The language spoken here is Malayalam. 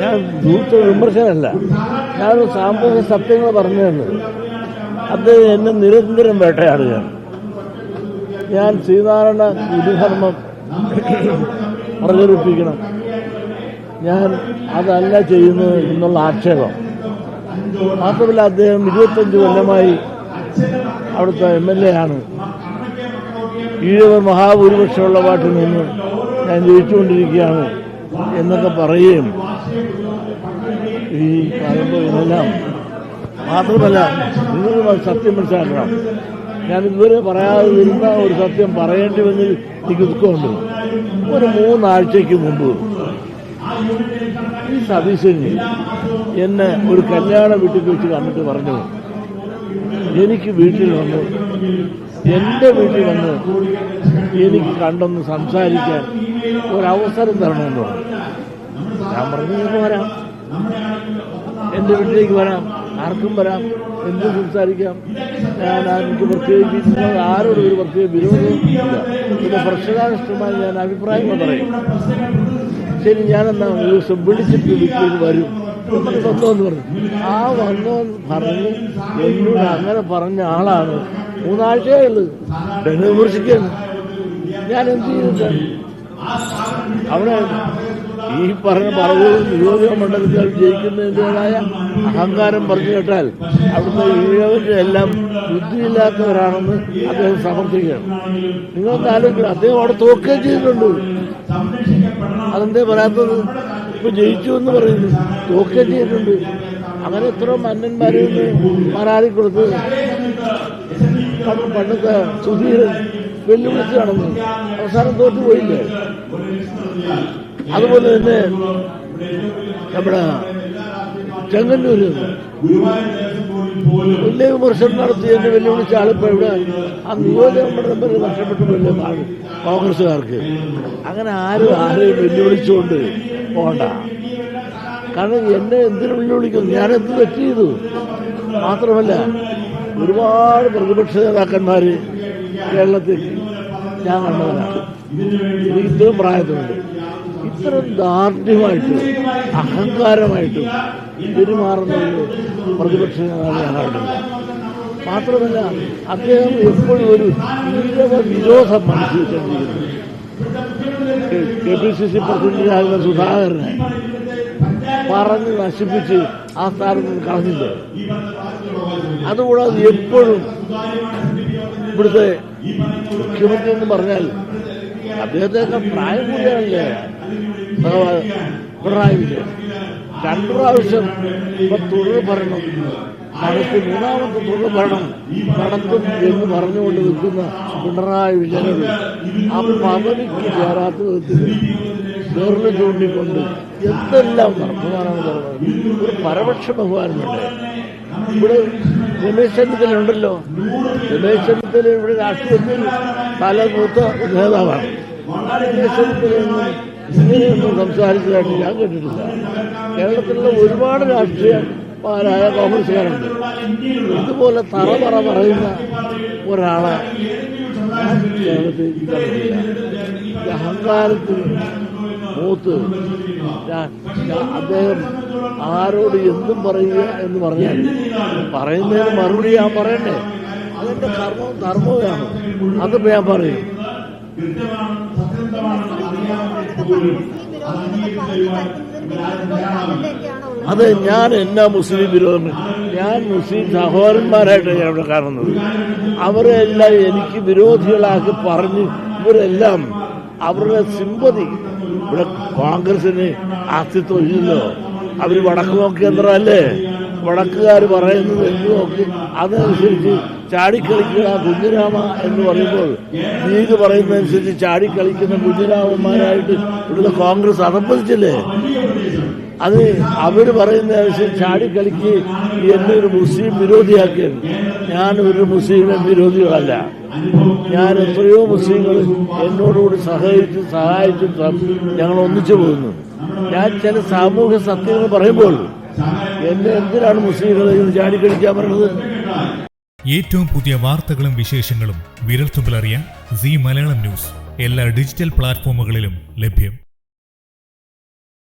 ഞാൻ ദൂത്ത വിമർശനമല്ല ഞാനൊരു സാമൂഹ്യ സത്യങ്ങൾ പറഞ്ഞു തന്നത് അത് എന്നെ നിരന്തരം വേട്ടയാടുകയാണ്. ഞാൻ ശ്രീനാരായണ ഗുരുധർമ്മം പ്രചരിപ്പിക്കണം. ഞാൻ അതല്ല ചെയ്യുന്നത് എന്നുള്ള ആക്ഷേപം. മാത്രമല്ല അദ്ദേഹം ഇരുപത്തഞ്ച് കൊല്ലമായി അവിടുത്തെ എം എൽ എ ആണ്. ഈഴവർ മഹാഭൂരിപക്ഷമുള്ള പാട്ടിൽ നിന്ന് ഞാൻ ജയിച്ചുകൊണ്ടിരിക്കുകയാണ്. എന്നൊക്കെ പറയുകയും ഈ പറയുമ്പോൾ ഇതെല്ലാം മാത്രമല്ല നിങ്ങൾ സത്യം മനസ്സിലാക്കണം. ഞാൻ ഇതുവരെ പറയാതെ വരുന്ന ഒരു സത്യം പറയേണ്ടി വന്ന് എനിക്ക് ദുഃഖമുണ്ട്. ഒരു മൂന്നാഴ്ചയ്ക്ക് മുമ്പ് ഈ സതീശന് എന്നെ ഒരു കല്യാണ വീട്ടിൽ വെച്ച് കണ്ടിട്ട് പറഞ്ഞു. എനിക്ക് വീട്ടിൽ വന്ന് എന്റെ വീട്ടിൽ വന്ന് എനിക്ക് കണ്ടൊന്ന് സംസാരിക്കാൻ ഒരവസരം തരണമെന്ന് ഞാൻ പറഞ്ഞു "നിങ്ങൾക്ക് വരാം. എന്റെ വീട്ടിലേക്ക് വരാം. ആർക്കും വരാം. എന്ത് സംസാരിക്കാം? ഞാൻ എനിക്ക് പ്രത്യേകിച്ച് ആരോടും ഒരു പ്രത്യേക വിരോധവും പിന്നെ പ്രശ്നകാനിഷ്ടമായി ഞാൻ അഭിപ്രായങ്ങൾ പറയും. ശരി ഞാനെന്നാ ഒരു ദിവസം വിളിച്ചിട്ട് വീട്ടിലേക്ക് വരും. വന്നോന്ന് പറഞ്ഞു. ആ വന്നോന്ന് പറഞ്ഞ് എന്നോട് അങ്ങനെ പറഞ്ഞ ആളാണ് മൂന്നാഴ്ചയേ എന്നെ വിമർശിക്കുകയാണ് ഞാൻ എന്ത് ചെയ്തിട്ടാണ് അവിടെ ഈ പറഞ്ഞ പറവൂർ നിയോജക മണ്ഡലത്തിൽ ജയിക്കുന്നതിന്റെതായ അഹങ്കാരം പറഞ്ഞു കേട്ടാൽ അവിടുത്തെ എല്ലാം ബുദ്ധിയില്ലാത്തവരാണെന്ന് അദ്ദേഹം സമർത്ഥിക്കുകയാണ്. നിങ്ങൾക്ക് ആലോചിക്കണം അദ്ദേഹം അവിടെ തോക്കുകയും ചെയ്തിട്ടുണ്ട്. അതെന്തേ പറയാത്തത്? ഇപ്പൊ ജയിച്ചു എന്ന് പറയുന്നു തോക്കുകയും ചെയ്തിട്ടുണ്ട്. അങ്ങനെ എത്ര പരാതി കൊടുത്ത് പണ്ട് പണ്ടത്തെ സുധീരൻ വെല്ലുവിളിച്ച് നടന്നു. അവസാനം തോറ്റു പോയില്ലേ? അതുപോലെ തന്നെ നമ്മുടെ ചെങ്ങന്നൂര് വലിയ വിമർശനം നടത്തി എന്നെ വെല്ലുവിളിച്ച ആളിപ്പോ ഇവിടെ ആ നിയോജക മണ്ഡലം വരെ നഷ്ടപ്പെട്ടു വലിയ കോൺഗ്രസുകാർക്ക് അങ്ങനെ ആരും ആരെയും വെല്ലുവിളിച്ചുകൊണ്ട് പോണ്ട. കാരണം എന്നെ എന്തിനു വെല്ലുവിളിക്കുന്നു? ഞാൻ എന്ത് തെറ്റ് ചെയ്തു? മാത്രമല്ല ഒരുപാട് പ്രതിപക്ഷ നേതാക്കന്മാര് കേരളത്തിൽ ഞാൻ കണ്ടവരാണ് ഇത്രയും പ്രായത്തിലുണ്ട്. ഇത്തരം ദാർഢ്യമായിട്ടും അഹങ്കാരമായിട്ടും പെരുമാറുന്ന ഒരു പ്രതിപക്ഷ നേതാവ് മാത്രമല്ല അദ്ദേഹം എപ്പോഴും ഒരു തീരവ വിരോധം മനസ്സിൽ വെച്ചിരിക്കുന്നു കെ പി സി സി പ്രസിഡന്റായിരുന്ന സുധാകരനെ പറഞ്ഞ് നശിപ്പിച്ച് ആ സ്ഥാനത്ത് കളഞ്ഞില്ലേ അതുകൂടാതെ എപ്പോഴും ഇവിടുത്തെ മുഖ്യമന്ത്രി എന്ന് പറഞ്ഞാൽ അദ്ദേഹത്തെ പ്രായം കൂടിയാണല്ലേ? പിണറായി വിജയൻ. രണ്ടു പ്രാവശ്യം ഇപ്പൊ തുടർ ഭരണം. നടത്തി മൂന്നാമത്തെ തുടർ ഭരണം നടത്തും എന്ന് പറഞ്ഞുകൊണ്ട് നിൽക്കുന്ന പിണറായി വിജയനോട് ആ പദവിക്ക് ചേരാത്ത വിധത്തിൽ വിരൽ ചൂണ്ടിക്കൊണ്ട് എന്തെല്ലാം നടത്തുവാനാണ് പറഞ്ഞത് ഒരു പരപക്ഷ ബഹുമാനമുണ്ട്. ഇവിടെ രമേശ് ചെന്നിത്തല ഉണ്ടല്ലോ രമേശ് ചെന്നിത്തല ഇവിടെ രാഷ്ട്രീയത്തിൽ പല നേതാവാണ്. രമേശ് ചെന്നിത്തലയൊന്നും ഇങ്ങനെയൊന്നും സംസാരിച്ചതായിട്ട് ഞാൻ കേട്ടിട്ടില്ല. കേരളത്തിലുള്ള ഒരുപാട് രാഷ്ട്രീയമാരായ കോൺഗ്രസ്സുകാരുണ്ട്. ഇതുപോലെ തറ പറ പറയുന്ന ഒരാളെ കേരളത്തിൽ അഹങ്കാരത്തിൽ മൂത്ത്. അദ്ദേഹം ആരോട് എന്തും പറയുക എന്ന് പറഞ്ഞാൽ പറയുന്നതിന് മറുപടി ഞാൻ പറയണ്ടേ? അതിന്റെ കർമ്മവും ധർമ്മവുമാണ് അതിപ്പോ ഞാൻ പറയും. അതെ ഞാൻ എന്നാ മുസ്ലിം വിരോധം? ഞാൻ മുസ്ലിം സഹോദരന്മാരായിട്ട് ഞാൻ ഇവിടെ കാണുന്നത്. അവരെല്ലാം എനിക്ക് വിരോധികളാക്കി പറഞ്ഞ് ഇവരെല്ലാം അവരുടെ സിമ്പതി ഇവിടെ കോൺഗ്രസിന് അസ്തിത്വം ഇല്ലല്ലോ അവർ വടക്ക് നോക്കി യന്ത്രമല്ലേ വടക്കുകാർ പറയുന്നത് എന്ത് നോക്കി? അതനുസരിച്ച് ചാടിക്കളിക്കുക കുഞ്ഞിരാമ എന്ന് പറയുമ്പോൾ ലീഗ് പറയുന്നതനുസരിച്ച് ചാടിക്കളിക്കുന്ന കുഞ്ഞിരാമന്മാരായിട്ട് ഇവിടുത്തെ കോൺഗ്രസ് അതപ്പതിച്ചില്ലേ അത് അവർ ആവശ്യം ചാടിക്കളിക്ക് എന്നെ ഒരു മുസ്ലിം വിരോധിയാക്കിയത് ഞാൻ ഒരു മുസ്ലിം വിരോധികളല്ല. ഞാൻ എത്രയോ മുസ്ലിങ്ങൾ എന്നോടുകൂടി സഹകരിച്ചും സഹായിച്ചും ഞങ്ങൾ ഒന്നിച്ചു പോകുന്നു. ഞാൻ ചില സാമൂഹ്യ സത്യങ്ങൾ പറയുമ്പോൾ എന്നെ എന്തിനാണ് മുസ്ലിങ്ങൾ ചാടിക്കളിക്കാൻ പറഞ്ഞത്? ഏറ്റവും പുതിയ വാർത്തകളും വിശേഷങ്ങളും വിരൽത്തുമ്പിലറിയാൻ സി മലയാളം ന്യൂസ്. എല്ലാ ഡിജിറ്റൽ പ്ലാറ്റ്ഫോമുകളിലും ലഭ്യം.